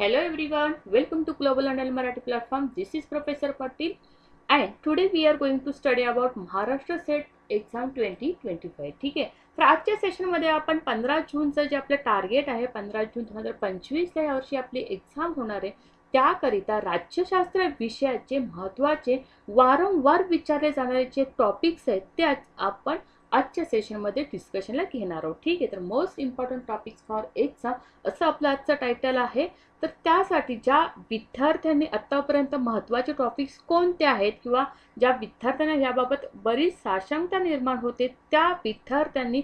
Hello everyone, welcome to Global and Marathi platform. This is Professor Patil and today we are going to study about Maharashtra Set Exam 2025. ठीक आहे तर आजच्या सेशनमध्ये आपण पंधरा जूनचं जे आपलं टार्गेट आहे पंधरा जून दोन हजार पंचवीसला यावर्षी आपली एक्झाम होणार आहे त्याकरिता राज्यशास्त्र विषयाचे महत्त्वाचे वारंवार विचारले जाणारे जे टॉपिक्स आहेत ते आपण आजच्या सेशनमध्ये डिस्कशनला घेणार आहोत ठीक आहे तर most important topics for exam असं आपलं आजचं टायटल आहे तर त्यासाठी ज्या विद्यार्थ्यांनी आत्तापर्यंत महत्त्वाचे टॉपिक्स कोणते आहेत किंवा ज्या विद्यार्थ्यांना याबाबत बरीच साशंकता निर्माण होते त्या विद्यार्थ्यांनी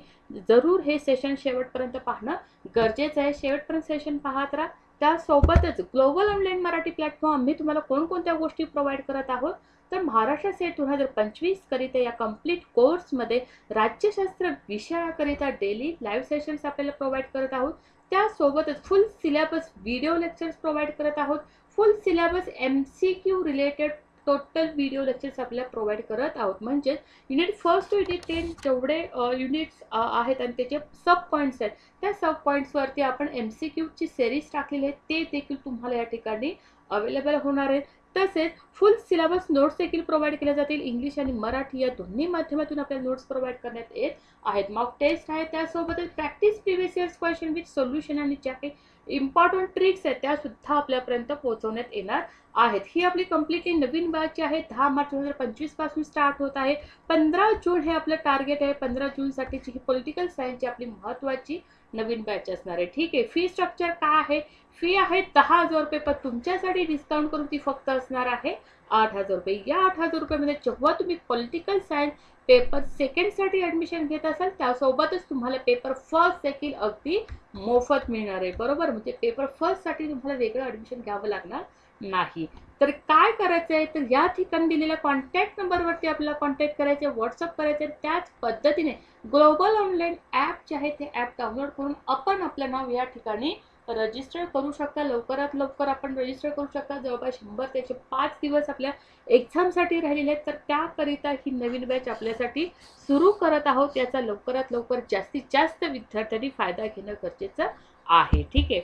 जरूर हे सेशन शेवटपर्यंत पाहणं गरजेचं आहे. शेवटपर्यंत सेशन पाहत राहा. त्यासोबतच ग्लोबल ऑनलाईन मराठी प्लॅटफॉर्म आम्ही तुम्हाला कोणकोणत्या गोष्टी प्रोव्हाइड करत आहोत? तर महाराष्ट्र सेट दोन हजार पंचवीसकरिता या कंप्लीट कोर्समध्ये राज्यशास्त्र विषयाकरिता डेली लाईव्ह सेशन्स आपल्याला प्रोव्हाइड करत आहोत. त्यासोबतच full syllabus video lectures provide करत आहोत. Full syllabus M C Q related total video lectures आपल्याला प्रोव्हाइड करत आहोत. म्हणजेच unit first to unit ten जेवढे युनिट्स आहेत आणि त्याचे सब पॉईंट्स आहेत त्या सब पॉईंट्सवरती आपण एम सी क्यूची सिरीज टाकलेली आहे. ते देखील तुम्हाला या ठिकाणी अवेलेबल होणार आहेत तसेच फुल सिलेबस नोट्स देखील प्रोव्हाइड केल्या जातील. इंग्लिश आणि मराठी या दोन्ही माध्यमातून आपल्याला नोट्स प्रोव्हाइड करण्यात येत आहेत. मॉक टेस्ट आहे त्यासोबतच practice previous years question with solution आणि ज्या काही इम्पॉर्टंट ट्रिक्स आहेत त्या सुद्धा आपल्यापर्यंत पोहोचवण्यात येणार आहेत. ही आपली कम्प्लिटली नवीन बॅच आहे. दहा मार्च दोन हजार पंचवीसपासून स्टार्ट होत आहे. पंधरा जून हे आपलं टार्गेट आहे. पंधरा जूनसाठीची ही पॉलिटिकल सायन्सची आपली महत्त्वाची नवीन बॅच असणार आहे. ठीक आहे फी स्ट्रक्चर काय आहे? फी आहे दहा हजार रुपये पण तुमच्यासाठी डिस्काउंट करून ती फक्त असणार आहे आठ हजार रुपये. या आठ हजार रुपयामध्ये जेव्हा तुम्ही पॉलिटिकल सायन्स पेपर सेकंडसाठी ॲडमिशन घेत असाल त्यासोबतच तुम्हाला पेपर फर्स्ट देखील अगदी मोफत मिळणार आहे. बरोबर? म्हणजे पेपर फर्स्टसाठी तुम्हाला वेगळं ॲडमिशन घ्यावं लागणार नाही. तर काय करायचं आहे? तर या ठिकाणी दिलेल्या कॉन्टॅक्ट नंबरवरती आपल्याला कॉन्टॅक्ट करायचे व्हॉट्सअप करायचे. त्याच पद्धतीने ग्लोबल ऑनलाईन ॲप जे आहे ते ॲप डाउनलोड करून आपण आपलं नाव या ठिकाणी रजिस्टर करू शकता. लवकरात लवकर आपण रजिस्टर करू शकता. जवळपास शंभर त्याचे पाच दिवस आपल्या एक्झामसाठी राहिलेले आहेत. तर त्याकरिता ही नवीन बॅच आपल्यासाठी सुरू करत आहोत. याचा लवकरात लवकर जास्तीत जास्त विद्यार्थ्यांनी फायदा घेणं गरजेचं आहे. ठीक आहे?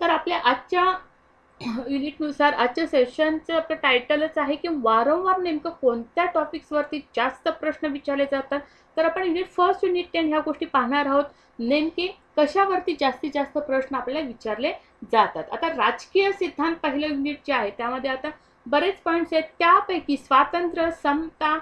तर आपल्या आजच्या युनिटनुसार आजच्या सेशनचं आपलं टायटलच आहे की वारंवार नेमकं कोणत्या टॉपिक्सवरती जास्त प्रश्न विचारले जातात? तर आपण युनिट फर्स्ट युनिट टेन ह्या गोष्टी पाहणार आहोत. नेमके कशावरती जास्तीत जास्त प्रश्न आपल्याला विचारले जातात? आता राजकीय सिद्धांत पहिलं युनिट जे आहे त्यामध्ये आता बरेच पॉईंट्स आहेत. त्यापैकी स्वातंत्र्य समता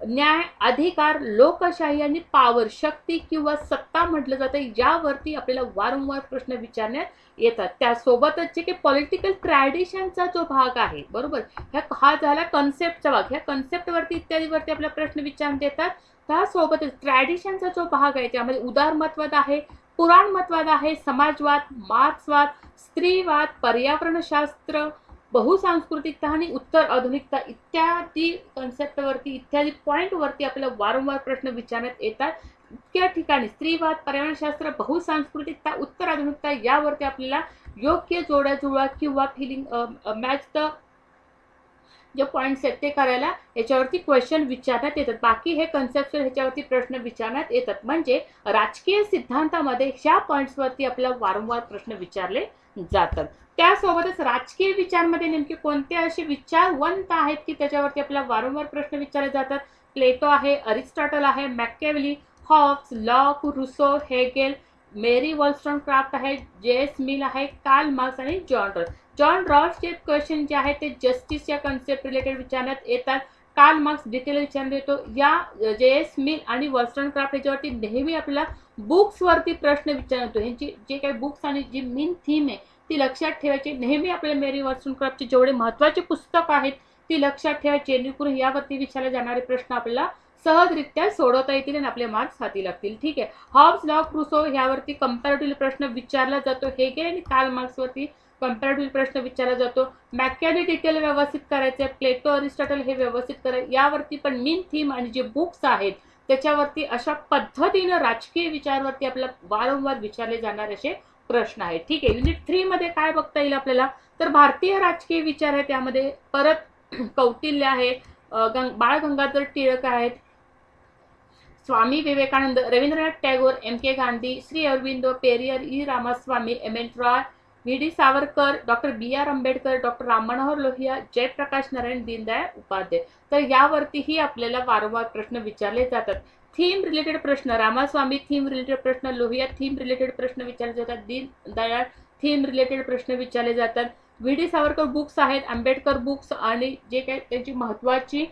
न्याय अधिकार लोकशाही आणि पावर शक्ती किंवा सत्ता म्हटलं जातं यावरती आपल्याला वारंवार प्रश्न विचारण्यात येतात. त्यासोबतच जे काही पॉलिटिकल ट्रॅडिशनचा जो भाग आहे बरोबर? ह्या हा झाला कन्सेप्टचा भाग. ह्या कन्सेप्टवरती इत्यादीवरती आपल्याला प्रश्न विचारण्यात येतात. त्यासोबतच ट्रॅडिशनचा जो भाग आहे त्यामध्ये उदारमत्वाद आहे पुराणमत्वाद आहे समाजवाद मार्क्सवाद स्त्रीवाद पर्यावरणशास्त्र बहुसांस्कृतिकता आणि उत्तर आधुनिकता इत्यादी कन्सेप्टवरती इत्यादी पॉईंटवरती आपल्याला वारंवार प्रश्न विचारण्यात येतात. इतक्या ठिकाणी स्त्रीवाद पर्यावरणशास्त्र बहुसांस्कृतिकता उत्तर आधुनिकता यावरती आपल्याला योग्य जोड्या जुळा किंवा फिलिंग मॅच द जे पॉईंट्स आहेत ते करायला याच्यावरती क्वेश्चन विचारण्यात येतात. बाकी हे कन्सेप्शन ह्याच्यावरती प्रश्न विचारण्यात येतात. म्हणजे राजकीय सिद्धांतामध्ये ह्या पॉईंट्सवरती आपल्याला वारंवार प्रश्न विचारले जातात. त्यासोबतच राजकीय विचारमध्ये नेमके कोणते असे विचारवंत आहेत की त्याच्यावरती आपल्याला वारंवार प्रश्न विचारले जातात? प्लेटो आहे अरिस्टॉटल आहे Machiavelli Hobbes Locke Rousseau Hegel Mary Wollstonecraft आहे जे मिल आहे कार्ल मार्क्स आणि जॉन रॉस जॉन रॉसचे क्वेश्चन जे आहे ते जस्टिस या कन्सेप्ट रिलेटेड विचारण्यात येतात. कार्ल मार्क्स डिटेल विचारण्यात येतो. या जे एस मिल आणि वॉलस्टॉन क्राफ्ट याच्यावरती नेहमी आपल्याला बुक्सवरती प्रश्न विचारण्यात येतो. ह्यांची जे काही बुक्स आणि जी मेन थीम आहे ती लक्षात ठेवायची. नेहमी आपल्याला मेरी वॉलस्टॉन क्राफ्टचे जेवढे महत्त्वाचे पुस्तक आहेत ती लक्षात ठेवा जेणेकरून यावरती विचारले जाणारे प्रश्न आपल्याला सहजरित्या सोडवता येतील आणि आपले मार्क्स हाती लागतील. ठीक आहे. हॉब्स लॉ क्रुसो ह्यावरती कम्पॅरेटिव्ह प्रश्न विचारला जातो. हेगेल आणि काल मार्क्सवरती कम्पॅरेटिव्ह प्रश्न विचारला जातो. मॅकॅनिक डिटेल व्यवस्थित करायचे प्लेटो अरिस्टॉटल हे व्यवस्थित कराय यावरती पण मेन थीम आणि जे बुक्स आहेत त्याच्यावरती अशा पद्धतीनं राजकीय विचारवरती आपल्याला वारंवार विचारले जाणारे असे प्रश्न आहे. ठीक आहे. युनिट थ्रीमध्ये काय बघता येईल आपल्याला? तर भारतीय राजकीय विचार आहे त्यामध्ये परत कौटिल्य आहे. गंग बाळ गंगाधर टिळक आहेत. Swami Vivekananda Rabindranath Tagore M K Gandhi Shri Aurobindo Periyar E. Ramaswamy M. N. Roy V. D. Savarkar doctor B. R. Ambedkar doctor Ram Manohar Lohia Jayaprakash Narayan Deendayal Upadhyaya. तर यावरतीही आपल्याला वारंवार प्रश्न विचारले जातात. थीम रिलेटेड प्रश्न Ramaswamy theme related प्रश्न Lohia theme related प्रश्न विचारले जातात दीनदयाळ थीम रिलेटेड प्रश्न विचारले जातात. व्ही. डी. सावरकर बुक्स आहेत आंबेडकर बुक्स आणि जे काही त्यांची महत्त्वाची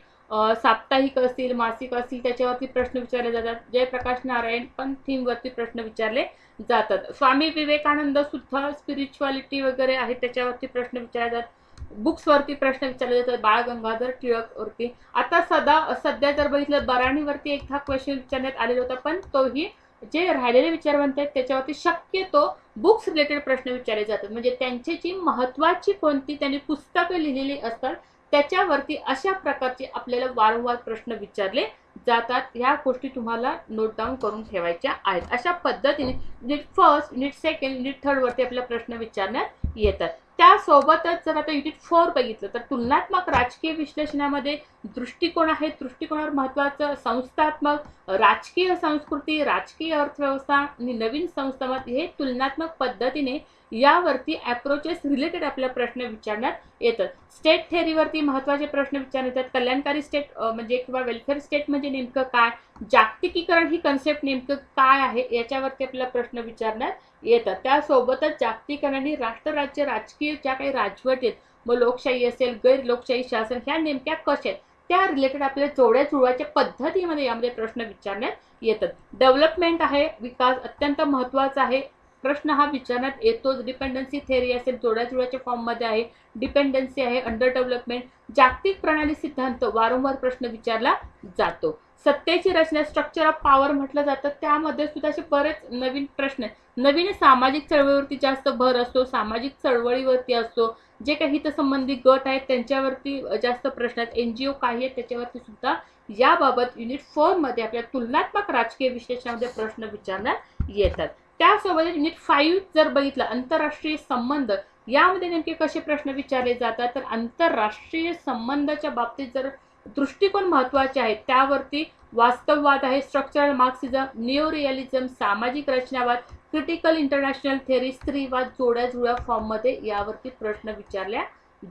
साप्ताहिक असतील मासिक असतील त्याच्यावरती प्रश्न विचारले जातात. जयप्रकाश नारायण पण थीमवरती प्रश्न विचारले जातात. स्वामी विवेकानंद सुद्धा स्पिरिच्युअलिटी वगैरे आहे त्याच्यावरती प्रश्न विचारले जातात. बुक्सवरती प्रश्न विचारले जातात बाळ गंगाधर टिळक वरती. आता सदा सध्या जर बघितलं बराणीवरती एक हा क्वेश्चन विचारण्यात आलेला होता पण तोही जे राहिलेले विचारवंत आहेत त्याच्यावरती शक्यतो बुक्स रिलेटेड प्रश्न विचारले जातात. म्हणजे त्यांची जी महत्वाची कोणती त्यांनी पुस्तकं लिहिलेली असतात त्याच्यावरती अशा प्रकारचे आपल्याला वारंवार प्रश्न विचारले जातात. ह्या गोष्टी तुम्हाला नोट डाऊन करून ठेवायच्या आहेत. अशा पद्धतीने unit first unit second unit थर्डवरती आपल्याला प्रश्न विचारण्यात येतात. त्यासोबतच जर आता युनिट फोर बघितलं तर तुलनात्मक राजकीय विश्लेषणामध्ये दृष्टिकोन आहे. दृष्टिकोनावर महत्त्वाचं संस्थात्मक राजकीय संस्कृती राजकीय अर्थव्यवस्था आणि नवीन संस्थामत हे तुलनात्मक पद्धतीने यावरती अप्रोचेस रिलेटेड आपल्या प्रश्न विचारण्यात येतात. स्टेट थेअरीवरती महत्त्वाचे प्रश्न विचारण्यात येतात. कल्याणकारी स्टेट म्हणजे किंवा वेलफेअर स्टेट म्हणजे नेमकं काय? जागतिकीकरण ही कन्सेप्ट नेमकं काय आहे? याच्यावरती आपल्याला प्रश्न विचारण्यात येतात. त्यासोबतच जागतिकरण आणि राष्ट्र राज्य राजकीय ज्या काही राजवट आहेत मग लोकशाही असेल गैरलोकशाही शासन ह्या नेमक्या कशा आहेत? त्या रिलेटेड आपल्या जोड्या जुळवाच्या पद्धतीमध्ये यामध्ये प्रश्न विचारण्यात येतात. डेव्हलपमेंट आहे विकास अत्यंत महत्त्वाचा आहे. प्रश्न हा विचारण्यात येतो. डिपेंडन्सी थेअरी असेल जोड्या जुळ्याच्या फॉर्ममध्ये आहे डिपेंडन्सी आहे अंडर डेव्हलपमेंट जागतिक प्रणाली सिद्धांत वारंवार प्रश्न विचारला जातो. सत्तेची रचना स्ट्रक्चर ऑफ पॉवर म्हटलं जातं. त्यामध्ये सुद्धा असे बरेच नवीन प्रश्न आहेत. नवीन सामाजिक चळवळीवरती जास्त भर असतो सामाजिक चळवळीवरती असतो. जे काही हितसंबंधी गट आहेत त्यांच्यावरती जास्त प्रश्न आहेत. एन जी ओ काही आहेत त्याच्यावरती सुद्धा याबाबत युनिट फोरमध्ये आपल्या तुलनात्मक राजकीय विश्लेषणामध्ये प्रश्न विचारण्यात येतात. त्यासोबत युनिट फाईव्ह जर बघितलं आंतरराष्ट्रीय संबंध यामध्ये नेमके कसे प्रश्न विचारले जातात? तर आंतरराष्ट्रीय संबंधाच्या बाबतीत जर दृष्टिकोन महत्त्वाचे आहेत त्यावरती वास्तववाद आहे स्ट्रक्चरल मार्क्सिझम न्यू रिअलिझम सामाजिक रचनावाद क्रिटिकल इंटरनॅशनल थेअरी स्त्रीवाद जोड्या जुळ्या फॉर्ममध्ये यावरती प्रश्न विचारल्या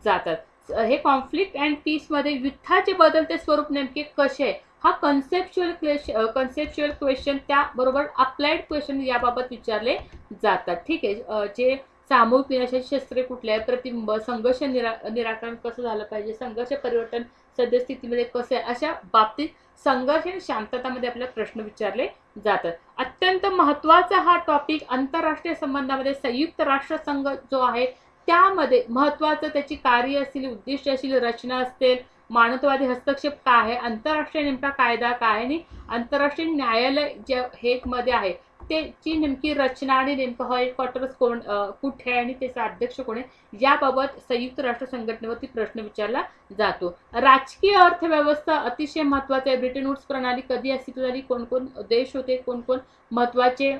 जातात. हे कॉन्फ्लिक्ट अँड पीसमध्ये युद्धाचे बदलते स्वरूप नेमके कसे आहे? हा कन्सेप्च्युअल क्वेश्चन कन्सेप्च्युअल क्वेश्चन त्याबरोबर अप्लाइड क्वेश्चन याबाबत विचारले जातात. ठीक आहे. जे सामूहिक विनाशाची शस्त्रे कुठले आहे प्रतिबिंब संघर्ष निरा निराकरण कसं झालं पाहिजे? संघर्ष परिवर्तन सद्यस्थितीमध्ये कसं आहे? अशा बाबतीत संघर्ष आणि शांततामध्ये आपल्याला प्रश्न विचारले जातात. अत्यंत महत्त्वाचा हा टॉपिक आंतरराष्ट्रीय संबंधामध्ये संयुक्त राष्ट्रसंघ जो आहे त्यामध्ये महत्त्वाचं त्याची कार्य असतील उद्दिष्ट असतील रचना असतील मानवतावादी हस्तक्षेप काय आहे? आंतरराष्ट्रीय नेमका कायदा काय आहे? आणि आंतरराष्ट्रीय न्यायालय जे हेगमध्ये आहे त्याची नेमकी रचना आणि नेमकं हेडक्वार्टर्स कोण कुठे आहे आणि त्याचा अध्यक्ष कोण आहे? याबाबत संयुक्त राष्ट्र संघटनेवरती प्रश्न विचारला जातो. राजकीय अर्थव्यवस्था अतिशय महत्वाची आहे. ब्रिटन वुड्स प्रणाली कधी अस्तित्व झाली कोण कोण देश होते? कोण कोण महत्त्वाचे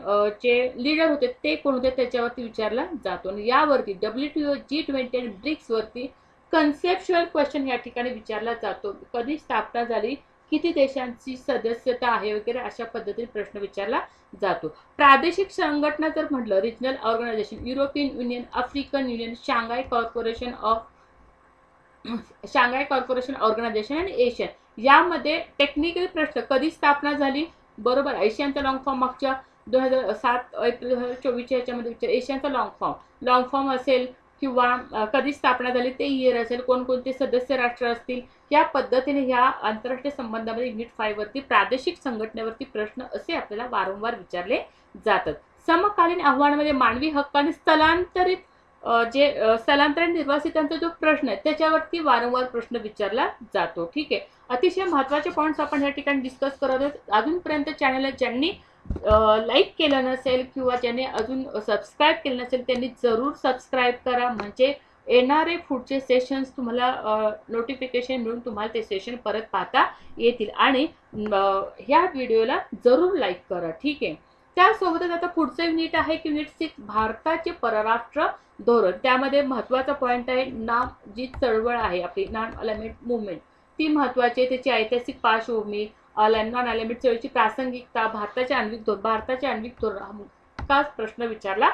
जे लीडर होते? ते कोण होते? त्याच्यावरती विचारला जातो. आणि यावरती W T O G twenty आणि ब्रिक्स वरती कन्सेप्च्युअल क्वेश्चन या ठिकाणी विचारला जातो. कधी स्थापना झाली? किती देशांची सदस्यता आहे? वगैरे अशा पद्धतीने प्रश्न विचारला जातो. प्रादेशिक संघटना जर म्हटलं regional organisation European Union African Union Shanghai corporation of Shanghai corporation organisation आणि एशियन यामध्ये टेक्निकल प्रश्न कधी स्थापना झाली? बरोबर एशियनचा लॉंग फॉर्म मागच्या दोन हजार सात एप्रिल दोन हजार चोवीसच्या याच्यामध्ये विचार. एशियनचा लॉंग फॉर्म लॉंग फॉर्म असेल किंवा कधी स्थापना झाली ते इयर असेल कोणकोणते सदस्य राष्ट्र असतील या पद्धतीने ह्या आंतरराष्ट्रीय संबंधामध्ये युनिट फाईव्हवरती प्रादेशिक संघटनेवरती प्रश्न असे आपल्याला वारंवार विचारले जातात. समकालीन आव्हानामध्ये मानवी हक्क आणि स्थलांतरित जे स्थलांतरित निर्वासितांचा जो प्रश्न आहे त्याच्यावरती वारंवार प्रश्न विचारला जातो. ठीक आहे? अतिशय महत्त्वाचे पॉईंट्स आपण या ठिकाणी डिस्कस करत आहोत. अजूनपर्यंत चॅनलला ज्यांनी लाईक केलं नसेल किंवा ज्यांनी अजून सबस्क्राईब केलं नसेल त्यांनी जरूर सबस्क्राईब करा. म्हणजे येणारे पुढचे सेशन्स तुम्हाला नोटिफिकेशन मिळून तुम्हाला ते सेशन परत पाहता येतील. आणि ह्या व्हिडिओला जरूर लाईक करा. ठीक आहे? त्यासोबतच आता पुढचं युनिट आहे की युनिट सिक्स भारताचे परराष्ट्र धोरण. त्यामध्ये महत्त्वाचा पॉईंट आहे नाम जी चळवळ आहे आपली नॉन अलाइनमेंट मुवमेंट ती महत्त्वाची आहे त्याची ऐतिहासिक पार्श्वभूमी नॉन अलाइनमेंट चळवळीची प्रासंगिकता भारताचे आण्विक धोरण भारताचे आण्विक धोरण हा प्रश्न विचारला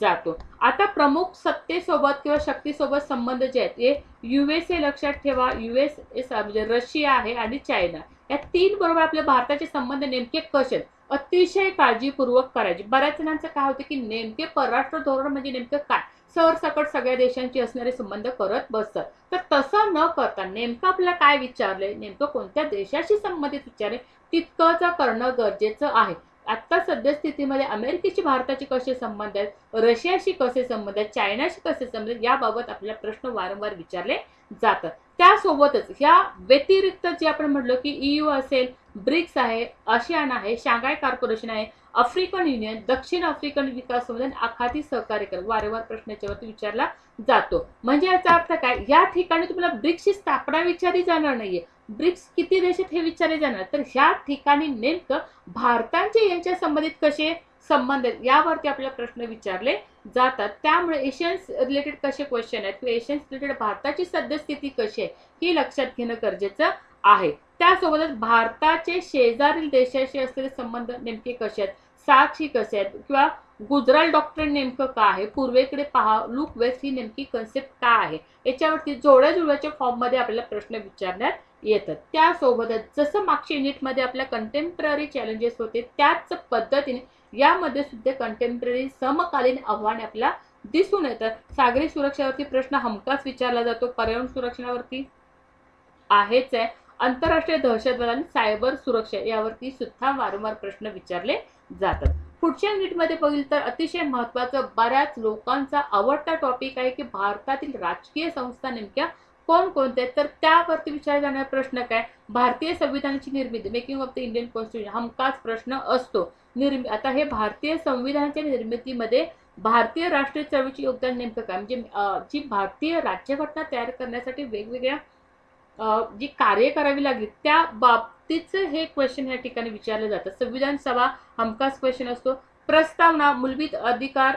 जातो. आता प्रमुख सत्तेसोबत किंवा शक्तीसोबत संबंध जे आहेत हे युएसए लक्षात ठेवा. युएस म्हणजे रशिया आहे आणि चायना. या तीन बरोबर आपल्या भारताचे संबंध नेमके कसे आहेत? अतिशय काळजीपूर्वक करायचे. बऱ्याच जणांचं काय होतं की नेमके परराष्ट्र धोरण म्हणजे नेमकं काय? सरसकट सगळ्या देशांची असणारे संबंध करत बसतात. तर तसं न करता नेमकं आपल्याला काय विचारलंय? नेमकं कोणत्या देशाशी संबंधित विचारले तितकंच करणं गरजेचं आहे. आत्ता सद्यस्थितीमध्ये अमेरिकेशी भारताचे कसे संबंध आहेत? रशियाशी कसे संबंध आहेत? चायनाशी कसे संबंध आहेत? याबाबत आपल्याला प्रश्न वारंवार विचारले जातात. त्यासोबतच ह्या व्यतिरिक्त जे आपण म्हटलं की ईयू असेल ब्रिक्स आहे आशियान आहे शांघाय कॉर्पोरेशन आहे आफ्रिकन युनियन दक्षिण आफ्रिकन विकास संमेलन आखाती सहकार्य कर वारंवार प्रश्न याच्यावरती विचारला जातो. म्हणजे याचा अर्थ काय? या ठिकाणी तुम्हाला ब्रिक्सची स्थापना विचारली जाणार नाहीये. ब्रिक्स किती देश आहेत हे विचारले जाणार? तर ह्या ठिकाणी नेमकं भारताचे यांच्या संबंधित कसे संबंध आहेत यावरती आपल्याला प्रश्न विचारले जातात. त्यामुळे एशियन्स रिलेटेड कसे क्वेश्चन आहेत? किंवा एशियन्स रिलेटेड भारताची सद्यस्थिती कशी आहे? ही लक्षात घेणं गरजेचं आहे. त्यासोबतच भारताचे शेजारील देशाशी असलेले संबंध नेमके कसे आहेत? साक्षी कसे आहेत? किंवा गुजराल डॉक्टर नेमकं काय आहे? पूर्वेकडे पहा लुक वेस्ट ही नेमकी कन्सेप्ट काय आहे? याच्यावरती जोड्या जुळव्याच्या फॉर्ममध्ये आपल्याला प्रश्न विचारण्यात येतात. त्यासोबतच जसं मागच्या युनिटमध्ये आपल्या कंटेम्पररी चॅलेंजेस होते त्याच पद्धतीने यामध्ये सुद्धा कंटेम्पररी समकालीन आव्हाने आपल्याला दिसून येतात. सागरी सुरक्षेवरती प्रश्न हमखास विचारला जातो. पर्यावरण सुरक्षणावरती आहेच आहे. आंतरराष्ट्रीय दहशतवाद आणि सायबर सुरक्षा यावरती सुद्धा वारंवार प्रश्न विचारले जातात. पुढच्या युनिटमध्ये बघितलं तर अतिशय महत्वाचं बऱ्याच लोकांचा आवडता टॉपिक आहे की भारतातील राजकीय संस्था नेमक्या कोणकोणत्या आहेत? तर त्यावरती विचारला जाणारा प्रश्न काय? भारतीय संविधानाची निर्मिती making of the Indian constitution हमखास प्रश्न असतो. निर्मि आता हे भारतीय संविधानाच्या निर्मितीमध्ये भारतीय राष्ट्रीय चळवळीचे योगदान नेमकं काय? म्हणजे जी भारतीय राज्यघटना तयार करण्यासाठी वेगवेगळ्या जी कार्य करावी लागली त्या बाबतीचं हे क्वेश्चन या ठिकाणी विचारलं जातं. संविधान सभा हमखास क्वेश्चन असतो. प्रस्तावना मूलभूत अधिकार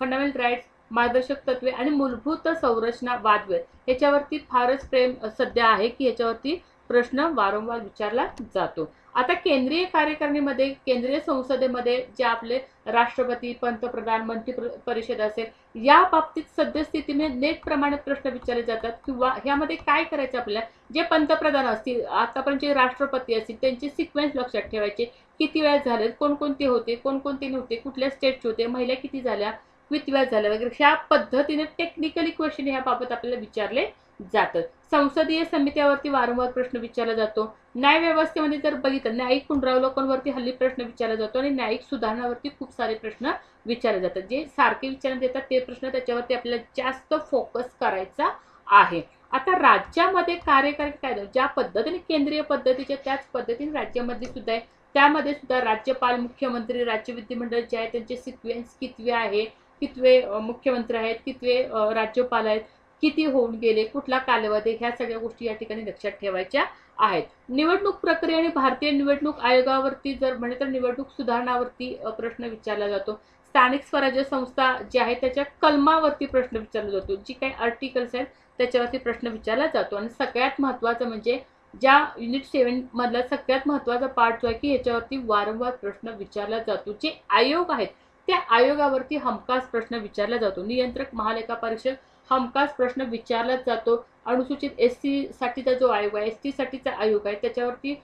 फंडामेंटल राईट्स मार्गदर्शक तत्वे आणि मूलभूत संरचना वादवेद याच्यावरती फारच प्रेम सध्या आहे की याच्यावरती प्रश्न वारंवार विचारला जातो. आता केंद्रीय कार्यकारिणीमध्ये केंद्रीय संसदेमध्ये जे आपले राष्ट्रपती पंतप्रधान मंत्री परिषद असेल या बाबतीत सद्यस्थितीने नेट प्रमाणे प्रश्न विचारले जातात किंवा ह्यामध्ये काय करायचं आपल्याला? जे पंतप्रधान असतील आतापर्यंत जे राष्ट्रपती असतील त्यांचे सिक्वेन्स लक्षात ठेवायचे. किती वेळा झाले कोणकोणते होते कोणकोणते नव्हते कुठल्या स्टेटचे होते महिला किती झाल्या किती वेळा झाल्या वगैरे ह्या पद्धतीने टेक्निकली क्वेश्चन याबाबत आपल्याला विचारले जातात संसदीय समित्यावरती वारंवार प्रश्न विचारला जातो. न्याय व्यवस्थेमध्ये जर बघितलं न्यायिक पुनरावलोकनवरती हल्ली प्रश्न विचारला जातो आणि न्यायिक सुधारणावरती खूप सारे प्रश्न विचारले जातात. जे सारखे विचारण्यात येतात ते प्रश्न त्याच्यावरती आपल्याला जास्त फोकस करायचा आहे. आता राज्यामध्ये कार्यकारी कायदा ज्या पद्धतीने केंद्रीय पद्धतीच्या त्याच पद्धतीने राज्यामध्ये सुद्धा आहे. त्यामध्ये सुद्धा राज्यपाल मुख्यमंत्री राज्य विधिमंडळ जे आहे त्यांचे सिक्वेन्स कितवे आहे कितवे मुख्यमंत्री आहेत कितवे राज्यपाल आहेत किती होऊन गेले कुठला कालावधी ह्या सगळ्या गोष्टी या ठिकाणी लक्षात ठेवायच्या आहेत. निवडणूक प्रक्रिया आणि भारतीय निवडणूक आयोगावरती जर म्हणे तर निवडणूक सुधारणावरती प्रश्न विचारला जातो. स्थानिक स्वराज्य संस्था जी आहे त्याच्या कलमावरती प्रश्न विचारला जातो. जी काही आर्टिकल्स आहेत त्याच्यावरती प्रश्न विचारला जातो. आणि सगळ्यात महत्त्वाचं म्हणजे ज्या युनिट सेवन मधला सगळ्यात महत्त्वाचा पार्ट जो आहे की याच्यावरती वारंवार प्रश्न विचारला जातो. जे आयोग आहेत त्या आयोगावरती हमखास प्रश्न विचारला जातो. नियंत्रक महालेखा परिषद हमखास प्रश्न विचारलाच जातो. अनुसूचित एस सीसाठीचा जो आयोग आहे एस टीसाठीचा आयोग आहे त्याच्यावरती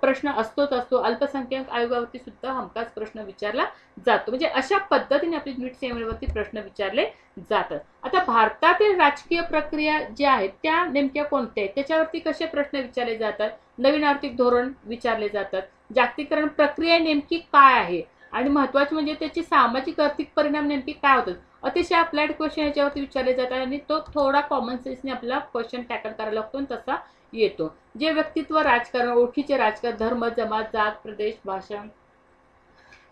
प्रश्न असतोच असतो. अल्पसंख्याक आयोगावरती सुद्धा हमखास प्रश्न विचारला जातो. म्हणजे अशा पद्धतीने आपली नीट सेवेवरती प्रश्न विचारले जातात. आता भारतातील राजकीय प्रक्रिया ज्या आहेत त्या नेमक्या कोणत्या आहेत? त्याच्यावरती कसे प्रश्न विचारले जातात? नवीन आर्थिक धोरण विचारले जातात. जागतिकरण प्रक्रिया नेमकी काय आहे? आणि महत्त्वाचे म्हणजे त्याचे सामाजिक आर्थिक परिणाम नेमके काय होतात? अतिशय अप्लाइड क्वेश्चन याच्यावरती विचारले जातात आणि तो थोडा कॉमन सेन्सने आपला क्वेश्चन टॅकल करायला लागतो आणि तसा येतो. जे व्यक्तित्व राजकारण ओळखीचे राजकारण धर्म जमात जात प्रदेश भाषा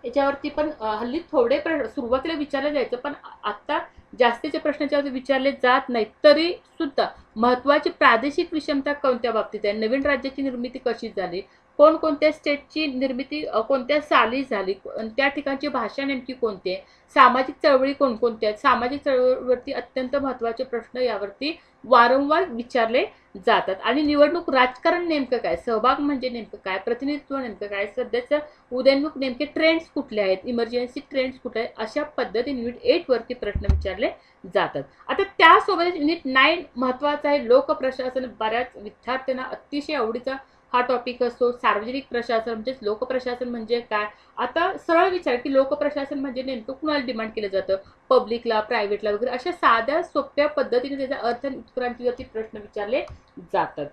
याच्यावरती पण हल्ली थोडे प्र सुरुवातीला विचारले जायचं पण आत्ता आता जास्तीचे प्रश्न याच्यावरती विचारले जात नाहीत. तरी सुद्धा महत्त्वाची प्रादेशिक विषमता कोणत्या बाबतीत आहे? नवीन राज्याची निर्मिती कशी झाली? कोणकोणत्या स्टेटची निर्मिती कोणत्या साली झाली त्या ठिकाणची भाषा नेमकी कोणती आहे? सामाजिक चळवळी कोणकोणत्या आहेत? सामाजिक चळवळीवरती अत्यंत महत्त्वाचे प्रश्न यावरती वारंवार विचारले जातात. आणि निवडणूक राजकारण नेमकं काय? सहभाग म्हणजे नेमकं काय? प्रतिनिधित्व नेमकं काय? सध्याचं उदयनमुख नेमके ट्रेंड्स कुठले आहेत? इमर्जन्सी ट्रेंड्स कुठले आहेत? अशा पद्धतीने युनिट एटवरती प्रश्न विचारले जातात. आता त्यासोबतच युनिट नाईन महत्त्वाचं आहे. लोकप्रशासन. बऱ्याच विद्यार्थ्यांना अतिशय आवडीचा हा टॉपिक असतो. सार्वजनिक प्रशासन म्हणजेच लोकप्रशासन म्हणजे काय? आता सरळ विचार की लोकप्रशासन म्हणजे नेमकं कुणाला डिमांड केलं जातं? पब्लिकला प्रायव्हेटला वगैरे अशा साध्या सोप्या पद्धतीने त्याचा अर्थ उत्क्रांतीवरती प्रश्न विचारले जातात.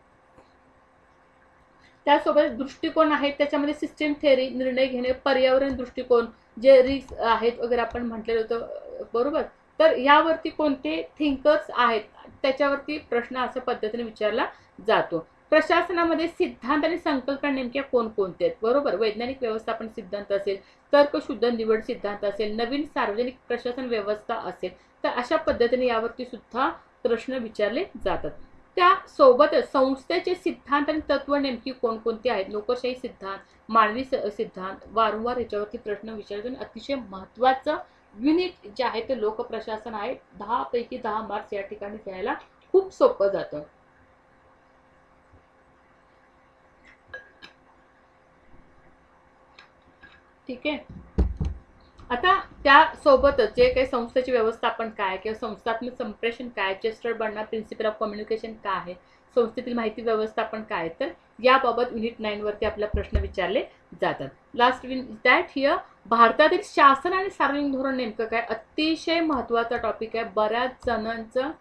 त्यासोबत दृष्टिकोन आहेत. त्याच्यामध्ये सिस्टीम थेअरी निर्णय घेणे पर्यावरण दृष्टिकोन जे रिस्क आहेत वगैरे आपण म्हटलेलं होतं बरोबर? तर यावरती कोणते थिंकर्स आहेत? त्याच्यावरती प्रश्न अशा पद्धतीने विचारला जातो. प्रशासनामध्ये सिद्धांत आणि संकल्पना नेमक्या कोणकोणत्या आहेत? बरोबर? वैज्ञानिक व्यवस्थापन सिद्धांत असेल तर्कशुद्ध निवड सिद्धांत असेल नवीन सार्वजनिक प्रशासन व्यवस्था असेल तर अशा पद्धतीने यावरती सुद्धा प्रश्न विचारले जातात. त्यासोबतच संस्थेचे सिद्धांत आणि तत्व नेमकी कोणकोणती आहेत? लोकशाही सिद्धांत मानवी स- सिद्धांत वारंवार याच्यावरती प्रश्न विचारून अतिशय महत्त्वाचं युनिट जे आहे ते लोकप्रशासन आहे. दहापैकी दहा मार्क्स या ठिकाणी घ्यायला खूप सोपं जातं. ठीक आहे. आता त्यासोबतच जे काही संस्थेचे व्यवस्थापन काय किंवा संस्थात्मक संप्रेषण काय चेस्टर बनणार प्रिन्सिपल ऑफ कम्युनिकेशन काय आहे संस्थेतील माहिती व्यवस्थापन काय आहे? तर याबाबत युनिट नाईन वरती आपला प्रश्न विचारले जातात. लास्ट विन दॅट हिअर भारतातील शासन आणि सार्वजनिक धोरण नेमकं काय? अतिशय महत्त्वाचा टॉपिक आहे. बऱ्याच जणांचं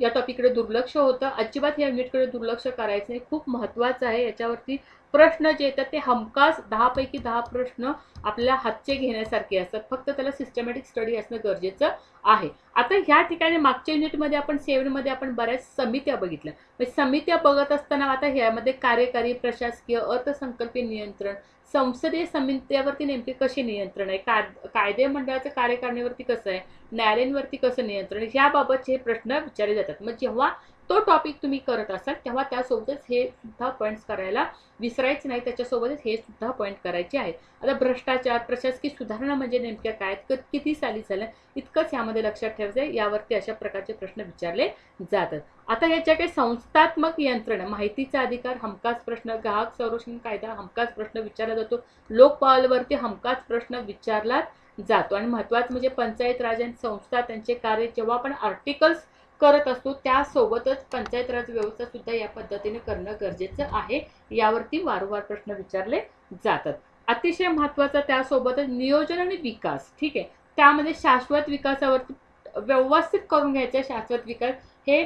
या टॉपिककडे दुर्लक्ष होतं. अजिबात या युनिटकडे दुर्लक्ष करायचं नाही. खूप महत्त्वाचं आहे. याच्यावरती प्रश्न जे येतात ते हमखास दहापैकी दहा प्रश्न आपल्या हातचे घेण्यासारखे असतात. फक्त त्याला सिस्टमॅटिक स्टडी असणं गरजेचं आहे. आता ह्या ठिकाणी मागच्या युनिटमध्ये आपण सेवनमध्ये आपण बऱ्याच समित्या बघितल्या. म्हणजे समित्या बघत असताना आता ह्यामध्ये कार्यकारी प्रशासकीय अर्थसंकल्पीय नियंत्रण संसदीय समित्यावरती नेमके कसे नियंत्रण आहे? काय कायदे मंडळाचं कार्यकारणीवरती कसं आहे? न्यायालयांवरती कसं नियंत्रण याबाबतचे हे प्रश्न विचारले जातात. मग जेव्हा तो टॉपिक तुम्ही करत असाल तेव्हा त्यासोबतच हे सुद्धा पॉईंट्स करायला विसरायचं नाही. त्याच्यासोबतच हे सुद्धा पॉईंट करायचे आहे आता भ्रष्टाचार प्रशासकीय सुधारणा म्हणजे नेमक्या काय? क- किती साली झाल्या इतकंच यामध्ये लक्षात ठेवायचं आहे यावरती अशा प्रकारचे प्रश्न विचारले जातात. आता याच्या काही संस्थात्मक यंत्रणा माहितीचा अधिकार हमखास प्रश्न ग्राहक संरक्षण कायदा हमखास प्रश्न विचारला जातो. लोकपालवरती हमखास प्रश्न विचारला जातो. आणि महत्त्वाचं म्हणजे पंचायत राज आणि संस्था त्यांचे कार्य जेव्हा आपण आर्टिकल्स करत असतो. त्यासोबतच पंचायत राज व्यवस्था सुद्धा या पद्धतीने करणं गरजेचं आहे. यावरती वारंवार प्रश्न विचारले जातात. अतिशय महत्त्वाचा त्यासोबतच नियोजन आणि विकास ठीक आहे? त्यामध्ये शाश्वत विकासावरती व्यवस्थित करून घ्यायचे शाश्वत विकास हे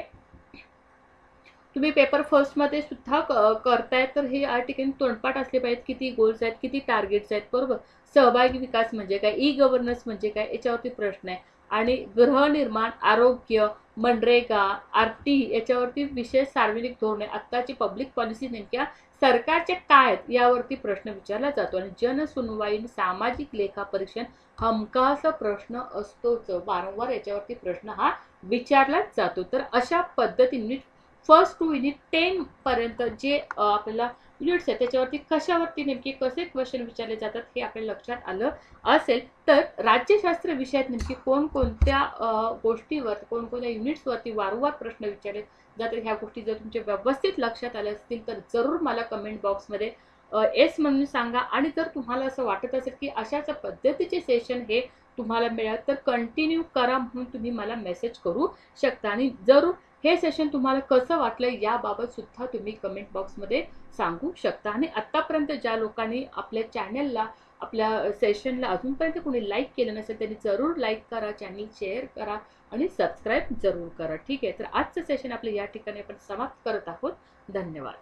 तुम्ही पेपर फर्स्टमध्ये सुद्धा क- करताय तर हे या ठिकाणी तोंडपाठ असले पाहिजेत. किती गोल्स आहेत किती टार्गेट्स आहेत बरोबर? सहभागी विकास म्हणजे काय? ई गव्हर्नन्स म्हणजे काय? याच्यावरती प्रश्न आहे. आणि गृहनिर्माण आरोग्य मनरेगा आर टी याच्यावरती विशेष सार्वजनिक धोरणे आत्ताची पब्लिक पॉलिसी नेमक्या सरकारच्या काय आहेत यावरती प्रश्न विचारला जातो. आणि जनसुनवाई सामाजिक सामाजिक लेखापरीक्षण हमखास प्रश्न असतोच. वारंवार याच्यावरती प्रश्न हा विचारलाच जातो. तर अशा पद्धतीने फर्स्ट टू युनिट टेन पर्यंत जे आपल्याला युनिट्स आहेत त्याच्यावरती कशावरती नेमके कसे क्वेश्चन विचारले जातात हे आपल्या लक्षात आलं असेल. तर राज्यशास्त्र विषयात नेमकी कोणकोणत्या गोष्टीवर कोणकोणत्या युनिट्सवरती वारंवार प्रश्न विचारले जातात ह्या गोष्टी जर तुमच्या व्यवस्थित लक्षात आल्या असतील तर जरूर मला कमेंट बॉक्समध्ये एस म्हणून सांगा. आणि जर तुम्हाला असं वाटत असेल की अशाच पद्धतीचे सेशन हे तुम्हाला मिळाल तर कंटिन्यू करा म्हणून तुम्ही मला मेसेज करू शकता. आणि जरूर हे सेशन तुम्हाला कसं वाटलं याबाबत सुद्धा तुम्ही कमेंट बॉक्समध्ये सांगू शकता. आणि आत्तापर्यंत ज्या लोकांनी आपल्या चॅनलला आपल्या सेशनला अजूनपर्यंत कोणी लाईक केलं नसेल त्यांनी जरूर लाईक करा चॅनल शेअर करा आणि सबस्क्राईब जरूर करा. ठीक आहे? तर आजचं सेशन आपलं या ठिकाणी आपण समाप्त करत आहोत. धन्यवाद.